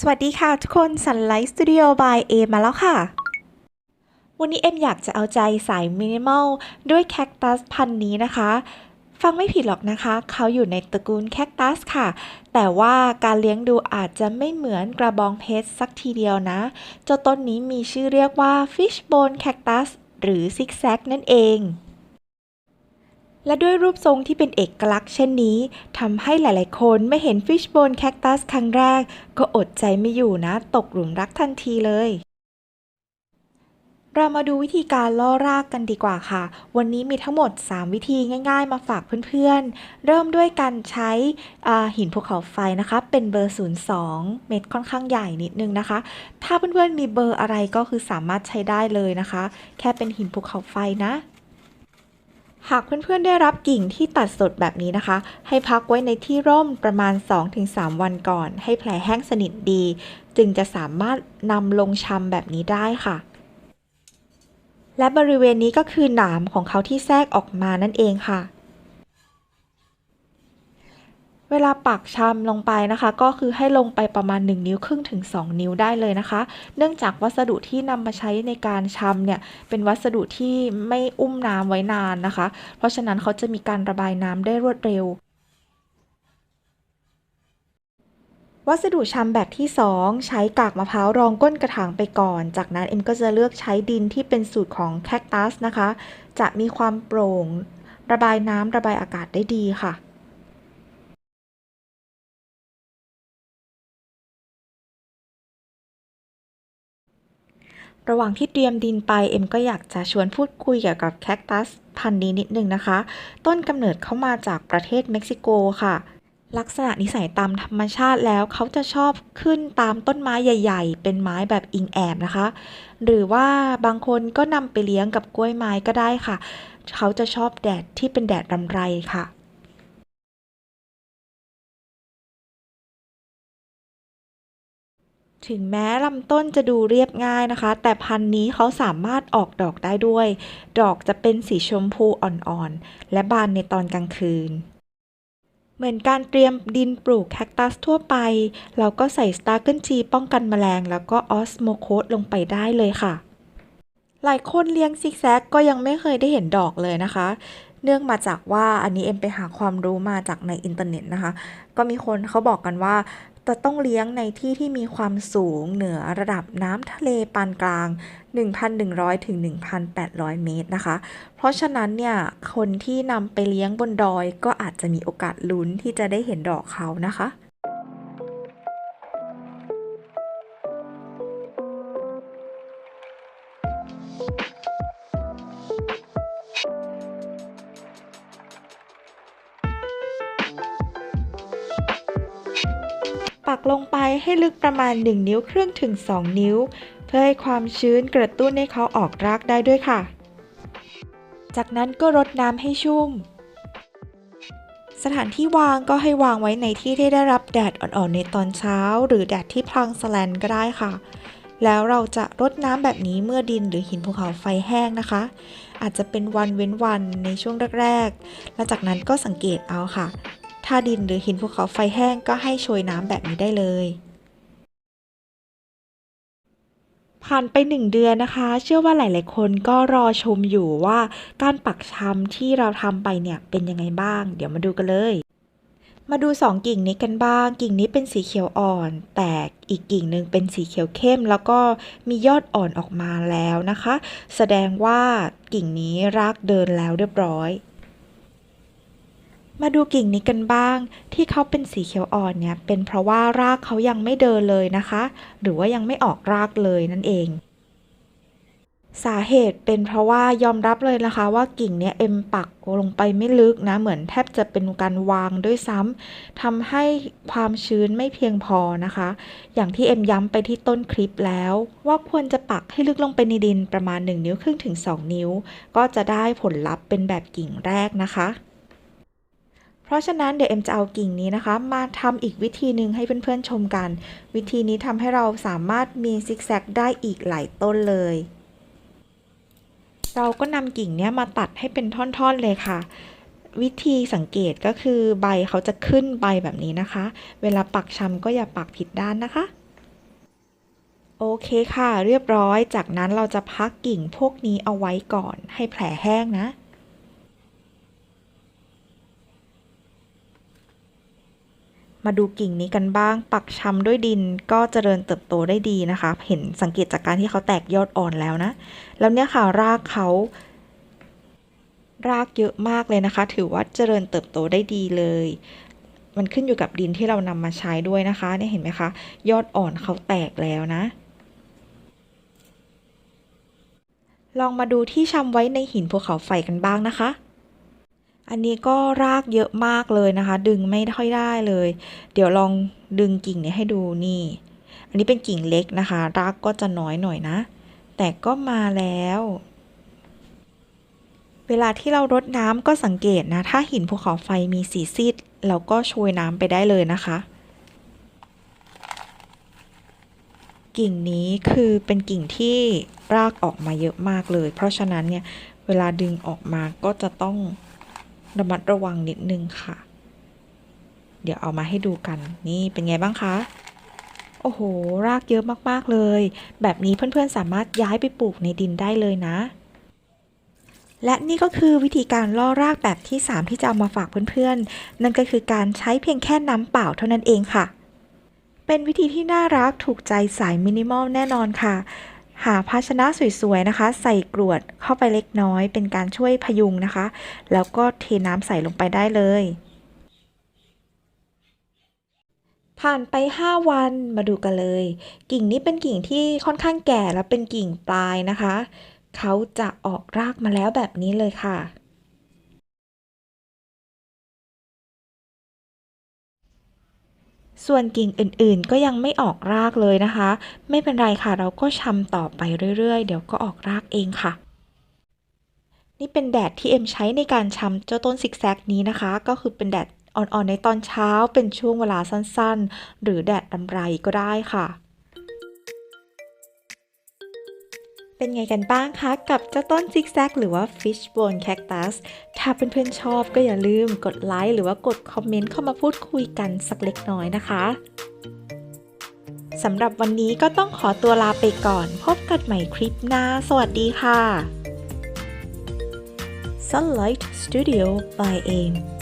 สวัสดีค่ะทุกคน Sunlight Studio by เอมาแล้วค่ะ วันนี้เอ็มอยากจะเอาใจสายมินิมอลด้วยแคคตัสพันธุ์นี้นะคะ ฟังไม่ผิดหรอกนะคะ เขาอยู่ในตระกูลแคคตัสค่ะ แต่ว่าการเลี้ยงดูอาจจะไม่เหมือนกระบองเพชรสักทีเดียวนะ เจ้าต้นนี้มีชื่อเรียกว่า Fishbone Cactus หรือ Zigzag นั่นเอง และด้วยรูปทรงที่เป็นเอกลักษณ์เช่นนี้ทำให้หลายๆ คนไม่เห็น Fishbone Cactus ครั้งแรก ก็อดใจไม่อยู่นะ ตกหลุมรักทันทีเลย เรามาดูวิธีการล่อรากกันดีกว่าค่ะ วันนี้มีทั้งหมด 3 วิธีง่าย ๆ มาฝากเพื่อนๆ เริ่มด้วยการใช้หินภูเขาไฟนะคะ เป็นเบอร์ 02 เม็ดค่อนข้างใหญ่นิดนึงนะคะ ถ้าเพื่อนๆมีเบอร์อะไรก็คือสามารถใช้ได้เลยนะคะ แค่เป็นหินภูเขาไฟนะ หากเพื่อนๆได้รับกิ่งที่ตัดสดแบบนี้นะคะ ให้พักไว้ในที่ร่มประมาณ 2-3 วันก่อน ให้แผลแห้งสนิทดี จึงจะสามารถนำลงชำแบบนี้ได้ค่ะ และบริเวณนี้ก็คือหนามของเขาที่แทรกออกมานั่นเองค่ะ เวลาปักชำลงไปนะคะ ก็คือให้ลงไปประมาณ 1 นิ้วครึ่งถึง 2 นิ้วได้เลยนะคะ เนื่องจากวัสดุที่นำมาใช้ในการชำเนี่ยเป็นวัสดุที่ไม่อุ้มน้ำไว้นานนะคะ เพราะฉะนั้นเขาจะมีการระบายน้ำได้รวดเร็ววัสดุชำแบบที่ 2 ใช้กากมะพร้าวรองก้นกระถางไปก่อน จากนั้นเอ็มก็จะเลือกใช้ดินที่เป็นสูตรของแคคตัสนะคะ จะมีความโปร่ง ระบายน้ำระบายอากาศได้ดีค่ะ ระหว่างที่เตรียมดินไปเอ็มก็อยากจะชวนพูดคุยเกี่ยวกับแคคตัสพันธุ์นี้นิดนึงนะคะ ต้นกำเนิดเขามาจากประเทศเม็กซิโกค่ะ ลักษณะนิสัยตามธรรมชาติแล้วเขาจะชอบขึ้นตามต้นไม้ใหญ่ ๆ เป็นไม้แบบอิงแอบนะคะ หรือว่าบางคนก็นำไปเลี้ยงกับกล้วยไม้ก็ได้ค่ะ เขาจะชอบแดดที่เป็นแดดรำไรค่ะ ถึงแม้ลำต้นจะดูเรียบง่ายนะคะ แต่พันธุ์นี้เขาสามารถออกดอกได้ด้วย ดอกจะเป็นสีชมพูอ่อนๆ และบานในตอนกลางคืน เหมือนการเตรียมดินปลูกแคคตัสทั่วไป เราก็ใส่สตาร์เกิลจีป้องกันแมลง แล้วก็ออสโมโคสลงไปได้เลยค่ะ หลายคนเลี้ยงซิกแซกก็ยังไม่เคยได้เห็นดอกเลยนะคะ เนื่องมาจากว่าอันนี้เอ็มไปหาความรู้มาจากในอินเทอร์เน็ตนะคะ ก็มีคนเขาบอกกันว่า จะต้องเลี้ยงในที่ที่มีความสูงเหนือระดับน้ำทะเลปานกลาง 1,100 ถึง 1,800 เมตรนะคะ เพราะฉะนั้นเนี่ย คนที่นำไปเลี้ยงบนดอยก็อาจจะมีโอกาสลุ้นที่จะได้เห็นดอกเขานะคะ ปักลงไปให้ลึกประมาณ 1 นิ้วครึ่งถึง 2 นิ้ว เพื่อให้ความชื้นกระตุ้นให้เขาออกรากได้ด้วยค่ะ จากนั้นก็รดน้ำให้ชุ่ม สถานที่วางก็ให้วางไว้ในที่ที่ได้รับแดดอ่อนๆในตอนเช้า หรือแดดที่พลางสแลนก็ได้ค่ะแล้วเราจะรดน้ำแบบนี้เมื่อดินหรือหินภูเขาไฟแห้งนะคะ อาจจะเป็นวันเว้นวันในช่วงแรกๆ และจากนั้นก็สังเกตเอาค่ะ ถ้าดินหรือหินภูเขาไฟแห้งก็ให้โชยน้ำแบบนี้ได้เลย ผ่านไปหนึ่งเดือนนะคะ เชื่อว่าหลาย ๆ คนก็รอชมอยู่ว่าการปักชำที่เราทำไปเนี่ยเป็นยังไงบ้าง เดี๋ยวมาดูกันเลยมาดูสองกิ่งนี้กันบ้าง กิ่งนี้เป็นสีเขียวอ่อน แต่อีกกิ่งหนึ่งเป็นสีเขียวเข้ม แล้วก็มียอดอ่อนออกมาแล้วนะคะ แสดงว่ากิ่งนี้รากเดินแล้วเรียบร้อย มาดูกิ่งนี้กันบ้าง ที่เขาเป็นสีเขียวอ่อนเนี่ย เป็นเพราะว่ารากเขายังไม่เดินเลยนะคะ หรือว่ายังไม่ออกรากเลยนั่นเอง สาเหตุเป็นเพราะว่ายอมรับเลยนะคะ ว่ากิ่งเนี้ยเอ็มปักลงไปไม่ลึกนะ เหมือนแทบจะเป็นการวางด้วยซ้ำทำให้ความชื้นไม่เพียงพอนะคะ อย่างที่เอ็มย้ำไปที่ต้นคลิปแล้ว ว่าควรจะปักให้ลึกลงไปในดินประมาณ 1 นิ้วครึ่งถึง 2 นิ้ว ก็จะได้ผลลัพธ์เป็นแบบกิ่งแรกนะคะ เพราะฉะนั้นเดี๋ยวเอ็มจะเอากิ่งนี้นะคะ มาทำอีกวิธีหนึ่งให้เพื่อนๆชมกัน วิธีนี้ทำให้เราสามารถมีซิกแซกได้อีกหลายต้นเลย เราก็นำกิ่งนี้มาตัดให้เป็นท่อนๆเลยค่ะ วิธีสังเกตก็คือใบเขาจะขึ้นใบแบบนี้นะคะ เวลาปักชำก็อย่าปักผิดด้านนะคะโอเคค่ะ เรียบร้อย จากนั้นเราจะพักกิ่งพวกนี้เอาไว้ก่อนให้แผลแห้งนะ มาดูกิ่งนี้กันบ้าง ปักชำด้วยดินก็เจริญเติบโตได้ดีนะคะ เห็นสังเกตจากการที่เขาแตกยอดอ่อนแล้วนะ แล้วเนี่ยค่ะรากเขา รากเยอะมากเลยนะคะ ถือว่าเจริญเติบโตได้ดีเลย มันขึ้นอยู่กับดินที่เรานำมาใช้ด้วยนะคะเนี่ยเห็นไหมคะ ยอดอ่อนเขาแตกแล้วนะลองมาดูที่ชำไว้ในหินภูเขาไฟกันบ้างนะคะ อันนี้ก็รากเยอะมากเลยนะคะ ดึงไม่ค่อยได้เลย เดี๋ยวลองดึงกิ่งนี้ให้ดูนี่ อันนี้เป็นกิ่งเล็กนะคะ รากก็จะน้อยหน่อยนะ แต่ก็มาแล้ว เวลาที่เรารดน้ำก็สังเกตนะ ถ้าหินภูเขาไฟมีสีซีดเราก็โชยน้ำไปได้เลยนะคะ กิ่งนี้คือเป็นกิ่งที่รากออกมาเยอะมากเลย เพราะฉะนั้นเนี่ยเวลาดึงออกมาก็จะต้อง ระมัดระวังนิดนึงค่ะ เดี๋ยวเอามาให้ดูกัน นี่เป็นไงบ้างคะ โอ้โห รากเยอะมากๆเลย แบบนี้เพื่อนๆสามารถย้ายไปปลูกในดินได้เลยนะ และนี่ก็คือวิธีการล่อรากแบบที่ 3 ที่จะเอามาฝากเพื่อนๆ นั่นก็คือการใช้เพียงแค่น้ำเปล่าเท่านั้นเองค่ะ เป็นวิธีที่น่ารักถูกใจสายมินิมอลแน่นอนค่ะ หาภาชนะสวยๆนะคะ ใส่กรวดเข้าไปเล็กน้อย เป็นการช่วยพยุงนะคะ แล้วก็เทน้ำใส่ลงไปได้เลย ผ่านไป 5 วันมาดูกันเลย กิ่งนี้เป็นกิ่งที่ค่อนข้างแก่และเป็นกิ่งปลายนะคะ เขาจะออกรากมาแล้วแบบนี้เลยค่ะ ส่วนกิ่งอื่นๆ ก็ยังไม่ออกรากเลยนะคะ ไม่เป็นไรค่ะ เราก็ชำต่อไปเรื่อยๆ เดี๋ยวก็ออกรากเองค่ะ นี่เป็นแดดที่เอ็มใช้ในการชำเจ้าต้นซิกแซกนี้นะคะ ก็คือเป็นแดดอ่อนๆในตอนเช้าเป็นช่วงเวลาสั้นๆ หรือแดดรำไรก็ได้ค่ะ เป็นไงกันบ้างคะ กับเจ้าต้นซิกแซกหรือว่า Fishbone Cactus ถ้าเพื่อนๆชอบก็อย่าลืมกดไลค์หรือว่ากดคอมเมนต์เข้ามาพูดคุยกันสักเล็กน้อยนะคะสำหรับวันนี้ก็ต้องขอตัวลาไปก่อน พบกันใหม่คลิปหน้า สวัสดีค่ะ Sunlight Studio by AIM